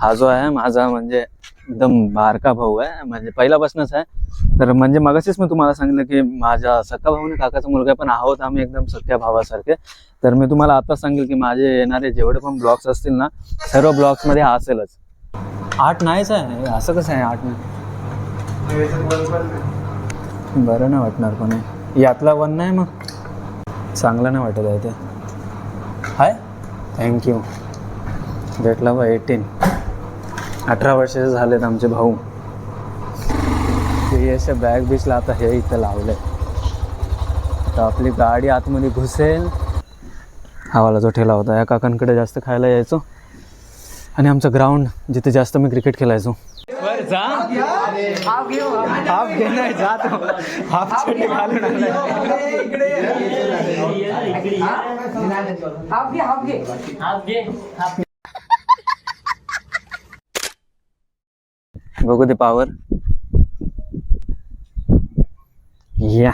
हा जो आहे माझा म्हणजे एकदम बारका भाऊ आहे. म्हणजे पहिल्यापासूनच आहे. तर म्हणजे मगाशीच मी तुम्हाला सांगितलं की माझ्या सख्खा भाऊ आणि काकाचा मुलगा पण आहोत आम्ही एकदम सख्या भावासारखे. तर मी तुम्हाला आता सांगेल की माझे येणारे जेवढे पण ब्लॉग्स असतील ना सर्व ब्लॉग्समध्ये हा असेलच. आठ नाहीच आहे. असं कसं आहे आठ नाही? बरं नाही वाटणार पण. यातला वन नाही मग? चांगलं नाही वाटत आहे ते. हाय? थँक्यू भेटला बा एटीन अठरा वर्षाचे झालेत आमचे भाऊ. ते अशा बॅग बिचला आता हे इथं लावलंय आता आपली गाडी आतमध्ये घुसेल. हवाला जो ठेला होता या काकांकडे जास्त खायला यायचो. आणि आमचं ग्राउंड जिथे जास्त मी क्रिकेट खेळायचो. जा. हाफ घे नाही जा तो. हाफ चड्डी घालून आलाय हाफ घे हाफ घे बघू दे पावर या.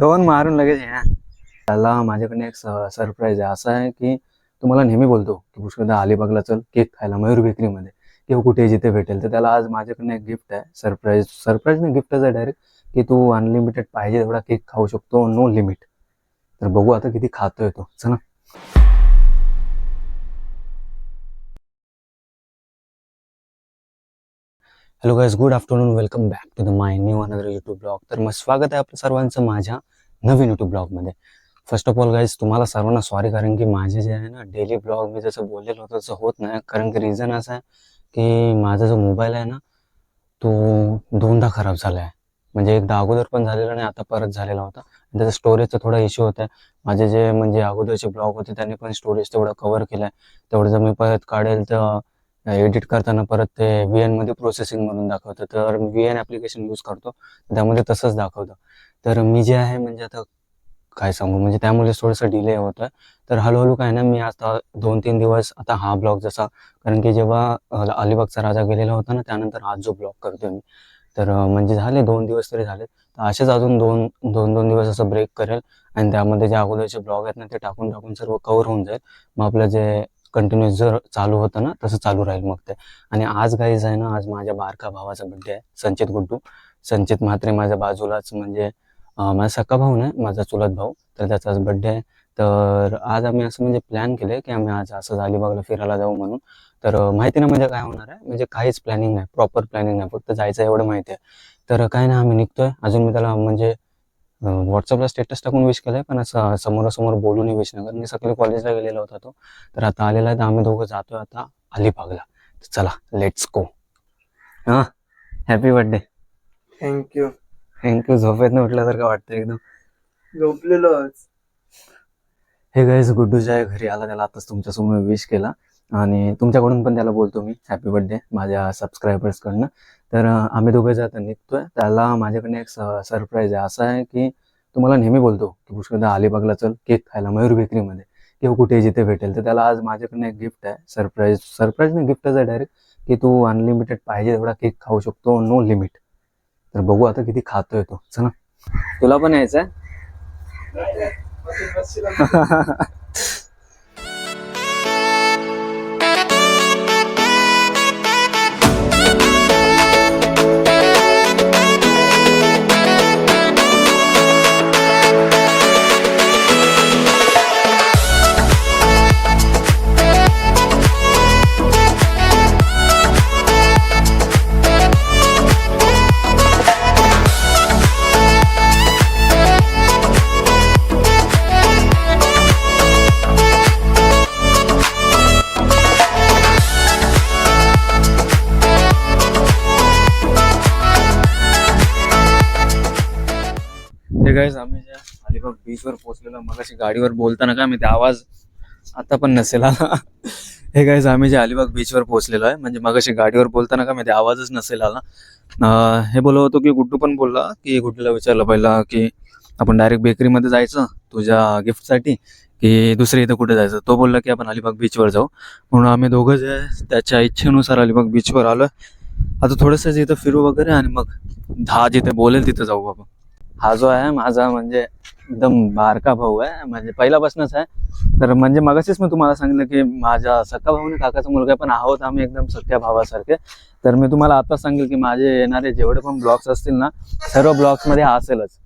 दोन मारून लगेच या. त्याला माझ्याकडे एक सरप्राईज आहे. असं आहे की तुम्हाला नेहमी बोलतो की पुष्कळदा अलिबागला चल केक खायला मयूर बेकरीमध्ये. किंवा कुठे जिथे भेटेल तर त्याला आज माझ्याकडनं एक गिफ्ट आहे. सरप्राईज सरप्राईज नाही गिफ्टच आहे डायरेक्ट की तू अनलिमिटेड पाहिजे तेवढा केक खाऊ शकतो नो लिमिट तर बघू आता किती खातोय तो. चला. Hello guys good afternoon welcome back to the my new another YouTube blog तर मग स्वागत आहे आपल्या सर्वांचं माझ्या नवीन यूट्यूब ब्लॉगमध्ये फर्स्ट ऑफ ऑल गाईज तुम्हाला सर्वांना सॉरी कारण की माझे जे आहे ना डेली ब्लॉग मी जसं बोललेलं होतं तसं होत नाही. कारण की रिझन असं आहे की माझा जो मोबाईल आहे ना तो दोनदा खराब झाला आहे म्हणजे एकदा अगोदर पण झालेला नाही आता परत झालेला होता. त्याचा स्टोरेजचा थोडा इश्यू होता आहे माझे जे म्हणजे अगोदरचे ब्लॉग होते त्यांनी पण स्टोरेज तेवढं कव्हर केलं आहे तेवढं जर मी परत काढेल तर एडिट करताना परत ते व्ही एनमध्ये प्रोसेसिंग म्हणून दाखवतं. तर व्ही एन ॲप्लिकेशन यूज करतो. त्यामध्ये तसंच दाखवतं. तर मी जे आहे म्हणजे आता काय सांगू? म्हणजे त्यामुळे थोडंसं डिले होतं. तर हळूहळू काय ना मी आता दोन तीन दिवस आता हा ब्लॉग जसा कारण की जेव्हा अलिबागचा राजा गेलेला होता ना त्यानंतर आज जो ब्लॉग करतोय मी. तर म्हणजे झाले दोन दिवस तरी झाले. तर असेच अजून दोन दोन दोन दिवस असं ब्रेक करेल. आणि त्यामध्ये जे अगोदरचे ब्लॉग आहेत ना ते टाकून टाकून सर्व कवर होऊन जाईल. मग आपलं जे कंटिन्यूस जर चालू होतं ना तसं चालू राहील मग ते. आणि आज गाईज आहे ना आज माझ्या बारका भावाचा बड्डे आहे संचित गुड्डू. संचित म्हात्रे माझ्या बाजूलाच म्हणजे माझा सक्का भाऊ नाही माझा चुलत भाऊ. तर त्याचा आज बड्डे आहे. तर आज आम्ही असं म्हणजे प्लॅन केलं की आम्ही आज असं अलिबागला फिरायला जाऊ म्हणून. तर माहिती नाही म्हणजे काय होणार आहे? म्हणजे काहीच प्लॅनिंग नाही प्रॉपर प्लॅनिंग नाही. फक्त जायचं एवढं माहिती आहे. तर काय नाही आम्ही निघतोय. अजून मी त्याला म्हणजे व्हॉट्सअपला स्टेटस टाकून विश केलंय पण असं समोरासमोर बोलून विश नाही कारण मी सकाळी कॉलेजला गेलेला होता तो. तर आता आलेला आहे तर आम्ही दोघं जातोय आता अलिबागला. तर चला लेट्स गो हां हॅपी बर्थडे थँक्यू थँक्यू झोपेत उठल्यासारखं वाटतं एकदम. झोपलेलोच. हे गाईज गुड्डूच्या घरी आला त्याला आताच तुमच्यासमोर विश केला. आणि तुमच्याकडून पण त्याला बोलतो मी. हॅपी बर्थडे माझ्या सबस्क्रायबर्सकडनं तर आम्ही दोघे जाता निघतोय त्याला माझ्याकडनं एक सरप्राईज आहे. असं आहे की तुम्हाला नेहमी बोलतो की पुष्कदा अलिबागला चल केक खायला मयूर बेकरीमध्ये किंवा कुठे जिथे भेटेल? तर त्याला आज माझ्याकडनं एक गिफ्ट आहे. सरप्राईज सरप्राईज नाही गिफ्टच आहे डायरेक्ट की तू अनलिमिटेड पाहिजे तेवढा केक खाऊ शकतो. नो लिमिट तर बघू आता किती खातोय तो. चला. तुला पण यायचं आहे गाईज आम्ही ज्या अलिबाग बीचवर पोहोचलेलो मगाशी गाडीवर बोलताना काय माहिती आवाज आता पण नसेल आला. हे गाईज आम्ही जे अलिबाग बीचवर पोहोचलेलो आहे म्हणजे मगाशी गाडीवर बोलताना काय माहिती आवाजच नसेल आला. हे बोलत होतो की गुड्डू पण बोलला की गुड्डूला विचारलं पहिला की आपण डायरेक्ट बेकरीमध्ये जायचं तुझ्या गिफ्टसाठी की दुसऱ्या इथं कुठे जायचं? तो बोलला की आपण अलिबाग बीचवर जाऊ. म्हणून आम्ही दोघं जे त्याच्या इच्छेनुसार अलिबाग बीचवर आलो आता थोडंसं इथं फिरू वगैरे आणि मग दहा जिथे बोलेल तिथं जाऊ बाबा हा जो आहे माझा म्हणजे एकदम बारका भाऊ आहे. म्हणजे पहिल्यापासूनच आहे. तर म्हणजे मगाशीच मी तुम्हाला सांगितलं की माझ्या सख्खा भाऊ आणि काकाचा मुलगा पण आहोत आम्ही एकदम सख्या भावासारखे. तर मी तुम्हाला आता सांगेल की माझे येणारे जेवढे पण ब्लॉग्स असतील ना सर्व ब्लॉग्समध्ये हा असेलच.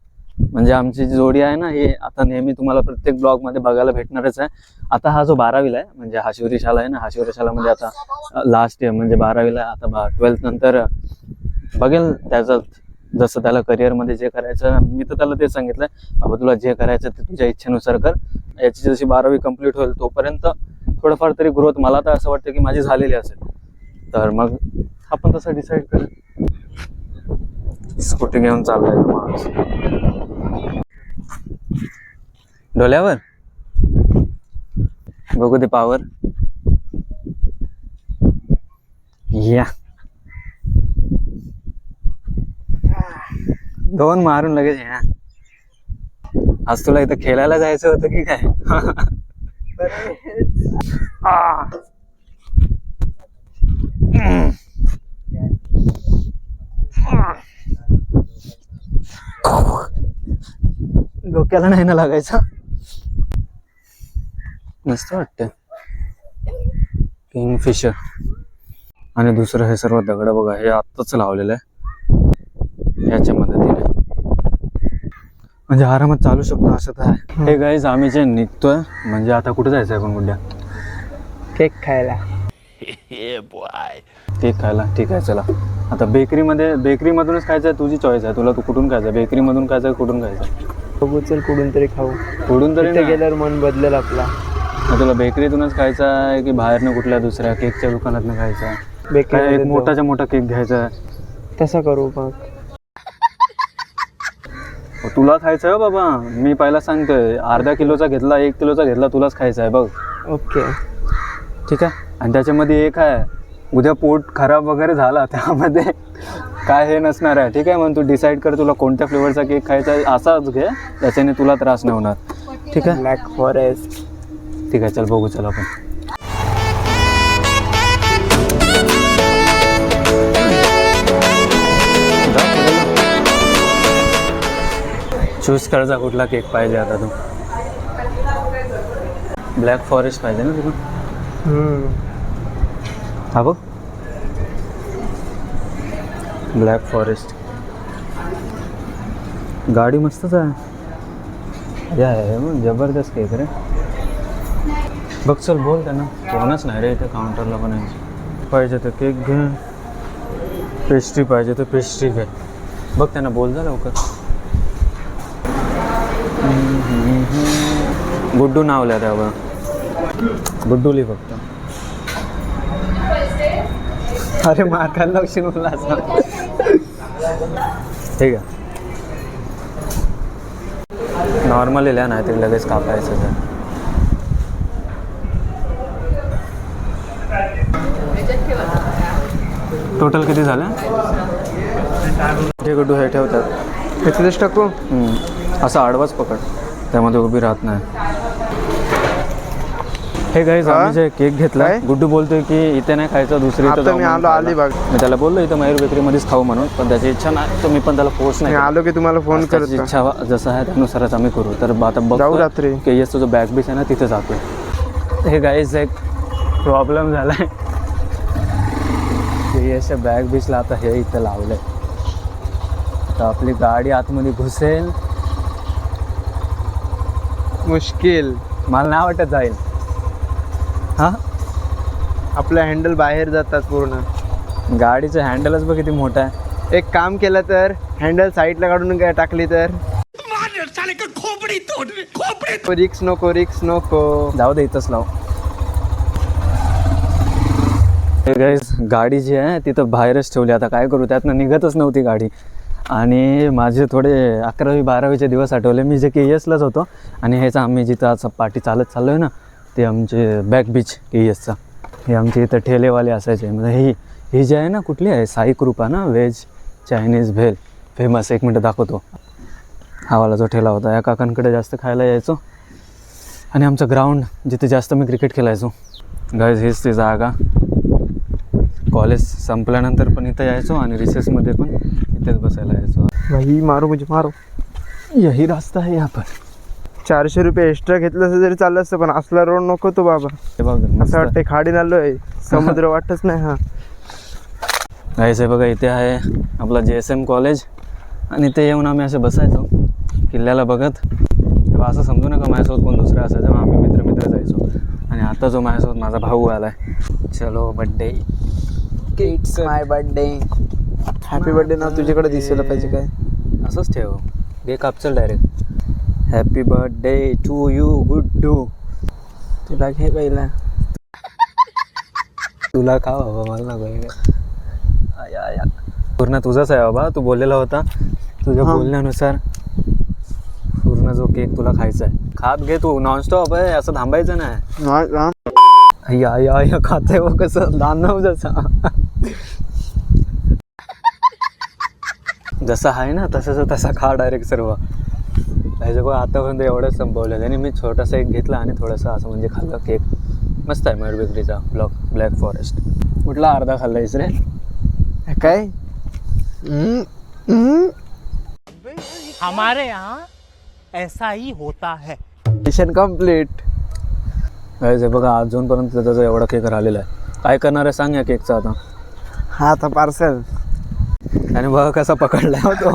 म्हणजे आमची जी जोडी आहे ना ही आता नेहमी तुम्हाला प्रत्येक ब्लॉगमध्ये बघायला भेटणारच आहे. आता हा जो बारावीला आहे म्हणजे हा शिवरीशाला आहे ना हा शिवरीशालामध्ये आता लास्ट इयर म्हणजे बारावीला आता ट्वेल्थ नंतर बघेल त्याचं जसं त्याला करिअरमध्ये जे करायचं मी तर त्याला ते सांगितलं बाबा तुला जे करायचं ते तुझ्या इच्छेनुसार कर. याची जशी बारावी कंप्लीट होईल तोपर्यंत थोडंफार तरी ग्रोथ मला तर असं वाटतं की माझी झालेली असेल. तर मग आपण तसं डिसाईड करू. स्कूटी घेऊन चाललाय माणूस. डोल्यावर बघू दे पावर या. दोन मारून लगेच या आज तुला इथं खेळायला जायचं होतं की काय. डोक्याला नाही ना लागायचा? मस्त वाटतं किंगफिशर. आणि दुसरं हे सर्व दगड बघा हे आत्ताच लावलेलं आहे. याच्या मदतीने म्हणजे आरामात चालू शकतो असं तर आहे. हे गाईज आम्ही जे निघतोय म्हणजे आता कुठे जायचं आहे आपण गुड्या केक खायला. केक खायला? ठीक आहे चला. आता बेकरीमध्ये बेकरीमधूनच खायचं आहे तुझी चॉईस आहे. तुला तू कुठून खायचं आहे बेकरीमधून खायचं आहे कुठून खायचं बघू चल कुठून तरी खाऊ. कुठून तरी. गेल्यावर मन बदलेल आपला. मग तुला बेकरीतूनच खायचं आहे की बाहेरनं कुठल्या दुसऱ्या केकच्या दुकानातनं खायचं आहे बेकरी एक मोठाच्या मोठा केक घ्यायचा आहे तसं करू मग. तुला खायचं आहे हो बाबा. मी पहिला सांगतोय अर्धा किलोचा घेतला एक किलोचा घेतला तुलाच खायचा आहे बघ. ओके. ठीक आहे? आणि त्याच्यामध्ये एक आहे उद्या पोट खराब वगैरे झाला त्यामध्ये काय हे नसणार आहे. ठीक आहे मग तू डिसाईड कर तुला कोणत्या फ्लेवरचा केक खायचा आहे असाच घे त्याच्याने तुला त्रास नाही होणार. ठीक आहे? ब्लॅक फॉरेस्ट ठीक आहे चल बघू चल आपण. चूज़ करायचा कुठला केक पाहिजे आता तू। ब्लॅक फॉरेस्ट पाहिजे ना तुला हा बघ ब्लॅक फॉरेस्ट गाडी मस्तच आहे या मग ज़बरदस्त केक रे। बघ चल बोल त्यांना कोणच नाही रे इथे काउंटरला पण पाहिजे तर केक घे। पेस्ट्री पाहिजे तर पेस्ट्री घे। बघ त्यांना बोल जा लवकर गुड्डू नाव लिहा त्यावर. गुड्डू लिह फक्त. अरे मार्काला लक्ष असं ठीक आहे. नॉर्मली लिहा नाही तरी लगेच कापायचं जर टोटल किती झालं? हे गुड्डू हे ठेवतात. इथलेच टाकू. असं आडवाच पकड. त्यामध्ये उभी राहत नाही हे गाईज? आम्ही जे केक घेतला काय? गुड्डू बोलतोय की इथे नाही खायचं दुसरी. अलिबाग मी त्याला बोललो इथं मयूर बेकरीमध्येच खाऊ म्हणून पण त्याची इच्छा नाही तर मी पण त्याला फोर्स नाही. आलो की तुम्हाला फोन करतो इच्छा जसं आहे त्यानुसारच आम्ही करू तर आता बघ रात्री. के एसचा जो बॅक बीच आहे ना तिथे जातो हे गाईज एक प्रॉब्लेम झाला आहे के एसच्या बॅक बीचला आता हे इथं लावलं आहे आता आपली गाडी आतमध्ये घुसेल मुश्किल. मला नाही वाटत जाईल. हां? आपलं हँडल बाहेर जातात पूर्ण. गाडीचं हँडलच बघ किती मोठा आहे. एक काम केलं तर हँडल साईडला काढून काय टाकली तर. रिक्स नको रिक्स नको. जाऊ दे इथंच लाव. हे गाईज गाडी जी आहे तिथं बाहेरच ठेवली. आता काय करू? त्यातनं निघतच नव्हती गाडी. आणि माझे थोडे अकरावी बारावीचे दिवस आठवले. मी जे के एसलाच होतो आणि ह्याचा आम्ही जिथं आज पाठी चालत चाललो आहे ना ते आमचे बॅक बीच के एसचा हे आमचे इथं ठेलेवाले असायचे. म्हणजे ही ही जी आहे ना कुठली आहे? साई कृपा ना व्हेज चायनीज भेल. फेमस एक मिनटं दाखवतो. हावाला जो ठेला होता. या काकांकडे जास्त खायला यायचो. आणि आमचं ग्राउंड जिथे जास्त मी क्रिकेट खेळायचो. गायज हीच ती जागा. कॉलेज संपल्यानंतर पण इथं यायचो आणि रिसेसमध्ये पण. इथेच बसायला यायचो भाई मारो मुझे मारो. यही रास्ता आहे यहाँ पर. चारशे रुपये एक्स्ट्रा घेतलं असं तरी चाललं असतं पण असला रोड नको तो बाबा. हे बघ मस्त. असं वाटतंय खाडीन आलोय समुद्र वाटच नाही हा. गाईस हे बघा इथे आहे आपला जे एस एम कॉलेज आणि ते येऊन आम्ही असे बसायचो किल्ल्याला बघत. तेव्हा असं समजू नका माझ्यासोबत कोण दुसरं असायचं मग आम्ही मित्र मित्र जायचो. आणि आता जो माझ्यासोबत माझा भाऊ आलाय चलो birthday it's my birthday happy birthday नाव तुझ्याकडे दिसायला पाहिजे काय? असंच ठेव. घे कापचल direct happy birthday to you good डू तुला घे पहिला. तुला का बाबा मला नको पूर्ण तुझाच आहे बाबा तू बोललेला होता. तुझ्या हा. बोलण्यानुसार पूर्ण जो केक तुला खायचा आहे. खात घे तू नॉनस्टॉप आहे असं थांबायचं नाही. अय्या अय्या अय्या खात आहे कसं? लहान जसा. जसा आहे ना तसंच तसा खा डायरेक्ट सर्व. त्याच्यामुळे आतापर्यंत एवढंच संपवलं. त्याने मी छोटासा एक घेतला आणि थोडासा असं म्हणजे खाल्लं केक मस्त आहे मयूर बेकरीचा ब्लॉक ब्लॅक फॉरेस्ट कुठला अर्धा खाल्लायस रे? काय? हम्म, हम्म. हमारे यहाँ ऐसा ही होता है। मिशन कंप्लीट गाईज हे बघा अजूनपर्यंत त्याचा एवढा केक राहिलेला आहे. काय करणार आहे? सांग या केकचा आता. हा आता पार्सल आणि बघा कसा पकडलाय हो तो.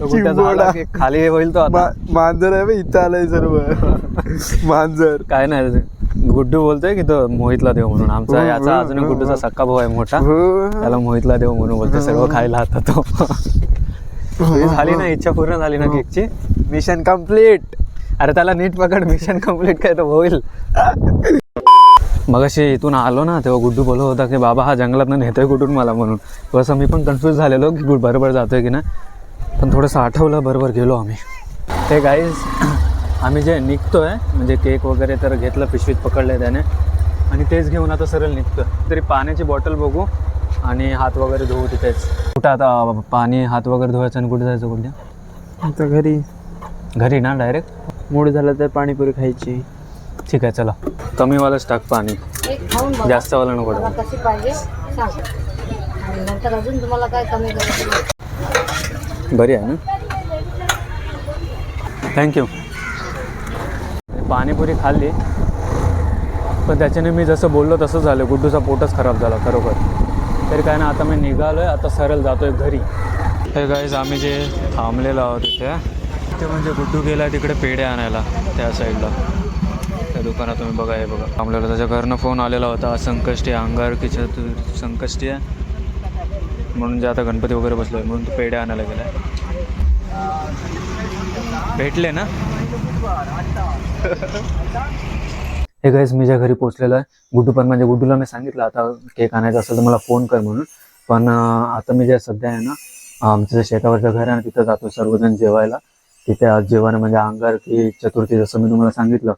तो कुठं झाला की खाली होईल तो आता. मांजर आहे इथं आलंय सर्व. मांजर. काय नाही गुड्डू बोलतोय की तो मोहितला देव म्हणून. आमचा हो, याचा हो, अजून गुड्डूचा. सक्का भाऊ आहे मोठा. त्याला मोहितला देव म्हणून बोलतो सर्व खायला आता तो. झाली ना इच्छा पूर्ण झाली ना केकची. मिशन कंप्लीट अरे त्याला नीट पकड मिशन कंप्लीट काय तर होईल. मग अशी इथून आलो ना तेव्हा गुड्डू बोलत होता की बाबा हा जंगलात नेतोय कुठून मला म्हणून? तसं मी पण कन्फ्यूज झालेलो की गुड बरोबर जातोय की नाही. पण थोडंसं आठवलं बरोबर गेलो आम्ही. ते गाईज आम्ही जे निघतोय म्हणजे केक वगैरे तर घेतलं पिशवीत पकडलं त्याने. आणि तेच घेऊन आता सरळ निघतोय. तरी पाण्याची बॉटल बघू आणि हात वगैरे धुवू तिथेच. कुठं आता पाणी हात वगैरे धुवायचं आणि कुठे जायचं कुठे आता घरी. घरी ना डायरेक्ट मूड झालं तर पाणीपुरी खायची. ठीक आहे चला. कमीवालंच टाक पाणी. एक खाऊन बघा. जास्त वाला नको टाकू. कशी पाहिजे. सांग. आणि नंतर अजून तुम्हाला काय कमी करायचं बरी आहे ना? थँक्यू पाणीपुरी खाल्ली. पण त्याच्याने मी जसं बोललो तसं झालं. गुड्डूचा पोटच खराब झाला खरोखर. तरी काय ना आता मी निघालो आहे आता सरळ जातो आहे घरी. हे गाईज आम्ही जे थांबलेलो आहोत तिथे ते म्हणजे गुड्डू गेला तिकडे पेढे आणायला त्या साईडला त्या दुकानात तुम्ही बघा हे बघा. आपल्याला त्याच्या घरनं फोन आलेला होता संकष्टी अंगार की संकष्टी आहे म्हणून जे आता गणपती वगैरे बसलो आहे म्हणून तो पेढे आणायला गेला भेटले ना? हे गाईज मी ज्या घरी पोचलेलो आहे गुड्डू पण म्हणजे गुड्डूला मी सांगितलं आता केक आणायचा असेल तर मला फोन कर म्हणून. पण आता मी जे सध्या आहे ना आमचं जे शेतावरचं घर आहे ना तिथं जातो सर्वजण जेवायला. तिथे आज जेवण म्हणजे अंगार की चतुर्थी जसं मी तुम्हाला सांगितलं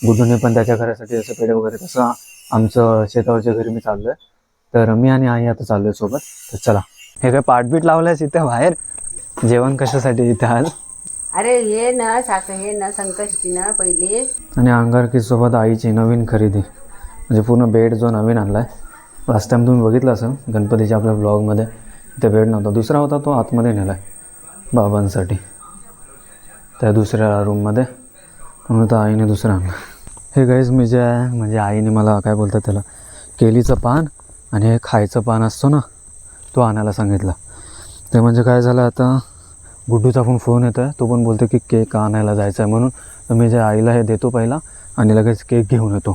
गुड्डूने पण त्याच्या घरासाठी असं पेढे वगैरे तसं आमचं शेतावरच्या घरी मी चाललो आहे तर मी आणि आई आता चाललो आहे सोबत. तर चला. हे काय पाठबीट लावलंयस इथे बाहेर? जेवण कशासाठी इथे आज अरे हे ना साखर हे ना संकष्टी ना पहिले. आणि अंगारकीसोबत आईची नवीन खरेदी. म्हणजे पूर्ण बेड जो नवीन आणला आहे लास्ट टाईम तुम्ही बघितलं असेल गणपतीच्या आपल्या ब्लॉगमध्ये ते बेड नव्हता. दुसरा होता तो आतमध्ये नेला आहे बाबांसाठी. त्या दुसऱ्या रूममध्ये म्हणून तर आईने दुसरा आणला. हे गाईज मी जे आहे म्हणजे आईने मला काय बोलतात त्याला केलीचं पान आणि हे खायचं पान असतो ना तो आणायला सांगितला. ते म्हणजे काय झालं आता गुड्डूचा पण फोन येतो आहे तो पण बोलतो की केक आणायला जायचं आहे म्हणून तर मी जे आईला हे देतो पहिला आणि लगेच केक घेऊन येतो.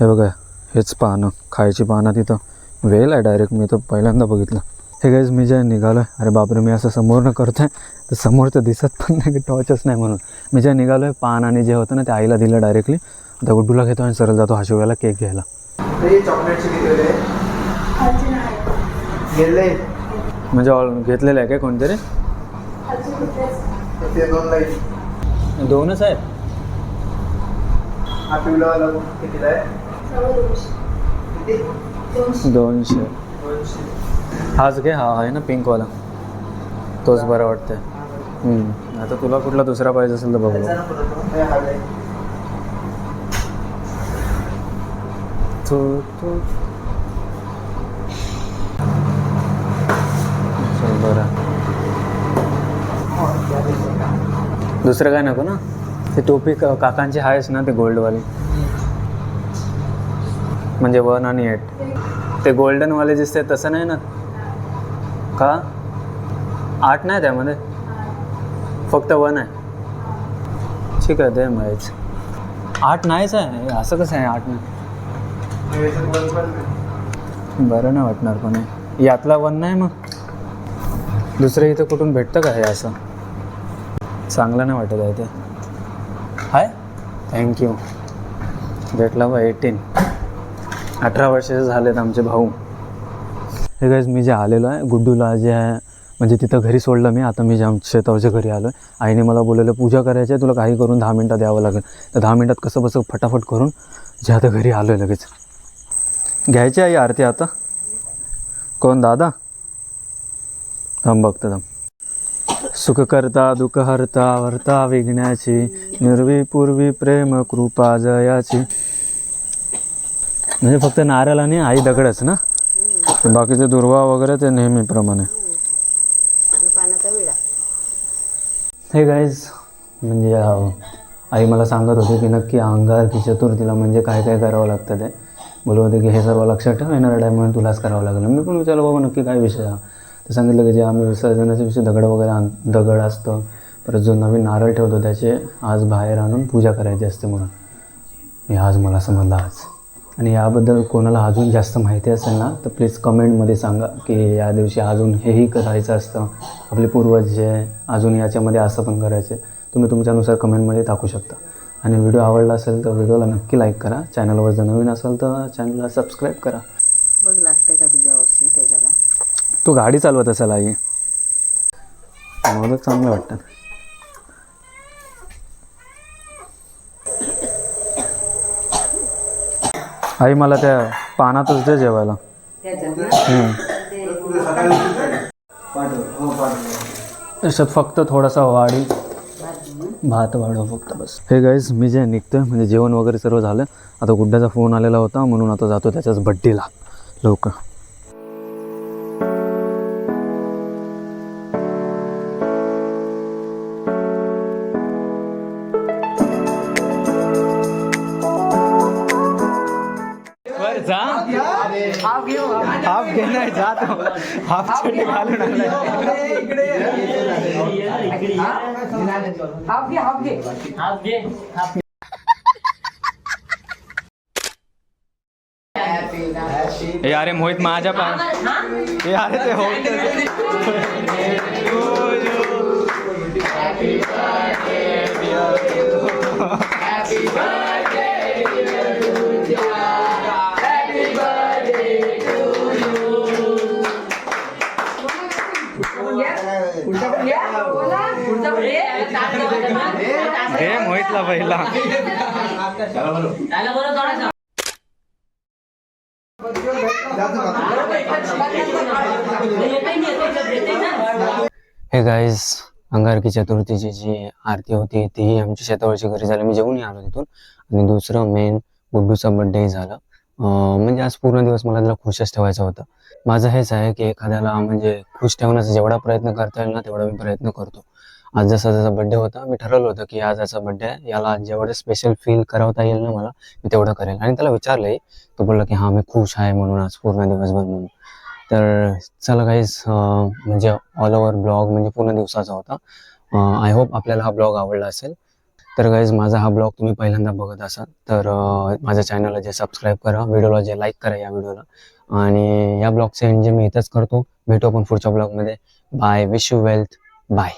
हे बघा हेच पानं खायची पानं तिथं. वेल आहे डायरेक्ट मी तर पहिल्यांदा बघितलं. हे गाईज मी जे निघालो आहे अरे बापरे मी असं समोरनं करतो आहे तर समोरचं दिसत पण नाही की टॉर्चच नाही म्हणून. मी जे निघालो आहे पान आणि जे होतं ना ते आईला दिलं डायरेक्टली आता गुड्डूला घेतो आणि सरळ जातो हाशिवऱ्याला केक घ्यायला. म्हणजे ऑल घेतलेलं आहे काय कोणतरी? दोनच आहेत? हा दोनशे. हाच घे हा आहे ना पिंकवाला. तोच बरा वाटतंय. हम्म. आता तुला कुठला दुसरा पाहिजे असेल तर बघू. तू बरं. दुसरं काय नको ना? ते टोपी क- काकांची आहेच ना ते गोल्डवाली. म्हणजे वन आणि एट. ते गोल्डनवाले दिसते तसं नाही ना? का? आठ नाही त्यामध्ये. फक्त वन आहे. ठीक आहे ते महेश. आठ नाहीच आहे. असं कसं आहे आठ नाही? बरं नाही वाटणार पण. यातला वन नाही मग? दुसरं इथं कुठून भेटतं का हे असं? चांगलं नाही वाटत आहे ते. हाय? थँक्यू भेटला बा एटीन अठरा वर्षाचे झालेत आमचे भाऊ. हे गाईज मी जे आलेलो आहे गुड्डूला जे आहे म्हणजे तिथं घरी सोडलं मी आता मी जे आमच्या शेतावरच्या घरी आलो आहे आईने मला बोललेलं पूजा करायची आहे तुला काही करून दहा मिनटात द्यावं लागेल. तर दहा मिनटात कसं बसं फटाफट करून जे आता घरी आलो आहे लगेच. घ्यायची आई आरती आता? कोण दादा? थांब बघतो थांब. सुख करता दुःख हरता वरता विघ्नाची निर्वी पूर्वी प्रेम कृपा जयाची. म्हणजे फक्त नारळ आणि आई दगडच ना? बाकीचे दुर्वा वगैरे ते नेहमीप्रमाणे. हे गाईज म्हणजे आई मला सांगत होती की नक्की अंगार की चतुर्थीला म्हणजे काय काय करावं लागतं ते. बोलत होते की हे सर्व लक्षात ठेव येणाऱ्या टायमाला तुलाच करावं लागलं. मी पण विचारलं बाबा नक्की काय विषय हा? तर सांगितलं की जे आम्ही विसर्जनाच्या विषयी दगड वगैरे आण दगड असतं. परत जो नवीन नारळ ठेवतो त्याचे आज बाहेर आणून पूजा करायची असते म्हणून. हे आज मला समजलं आज. आणि याबद्दल कोणाला अजून जास्त माहिती असेल ना तर प्लीज कमेंटमध्ये सांगा की या दिवशी अजून हेही करायचं असतं. आपले पूर्वज जे अजून याच्यामध्ये असं पण करायचे. तुम्ही तुमच्यानुसार कमेंटमध्ये टाकू शकता. आणि व्हिडिओ आवडला असेल तर व्हिडिओला नक्की लाईक करा. चॅनलवर जर नवीन असेल तर चॅनलला सबस्क्राईब करा. बघ लागते का तुझ्या वर्षी त्याच्याला? तू गाडी चालवत असेल आई. मला चांगलं वाटतं. आई मला त्या पानातच दे जेवायला. त्याच्यात फक्त थोडासा वाढी भात वाढव फक्त बस. हे गाईज मी जे निघतोय म्हणजे जेवण वगैरे सर्व झालं. आता गुड्ड्याचा फोन आलेला होता म्हणून आता जातो त्याच्याच बड्डेला लवकर. हाफ घेणार जातो हाफ चड्डी घालून हे। अरे मोहित माझ्या पा। हे। अरे ते होत हे मोहितला पहिला. हे गाईज अंगारकी चतुर्थीची जी आरती होती तीही आमच्या शेतावरची घरी झाली. मी जेवूनही आलो तिथून. आणि दुसरं मेन गुड्डूचा बड्डेही झालं. म्हणजे आज पूर्ण दिवस मला त्याला खुशच ठेवायचं होतं. माझं हेच आहे की एखाद्याला म्हणजे खुश ठेवण्याचा जेवढा प्रयत्न करता येईल ना तेवढा मी प्रयत्न करतो. आज जसा जसा बड्डे होता मी ठरवलं होतं की आज याचा बड्डे आहे. याला जेवढं स्पेशल फील करवता येईल ना मला मी तेवढं करेल. आणि त्याला विचारलंही तो बोलला की हां मी खुश आहे म्हणून आज पूर्ण दिवसभर म्हणून. तर चला काहीच म्हणजे ऑल ओव्हर ब्लॉग म्हणजे पूर्ण दिवसाचा होता. आय होप आपल्याला हा ब्लॉग आवडला असेल. तर गाईज माझा हा ब्लॉग तुम्ही पहिल्यांदा बघत असाल तर माझ्या चॅनलला जे सबस्क्राईब करा व्हिडिओला जे लाईक करा या व्हिडिओला आणि या ब्लॉगचं एंड जे मी इथंच करतो भेटू आपण पुढच्या ब्लॉगमध्ये bye wish you wealth bye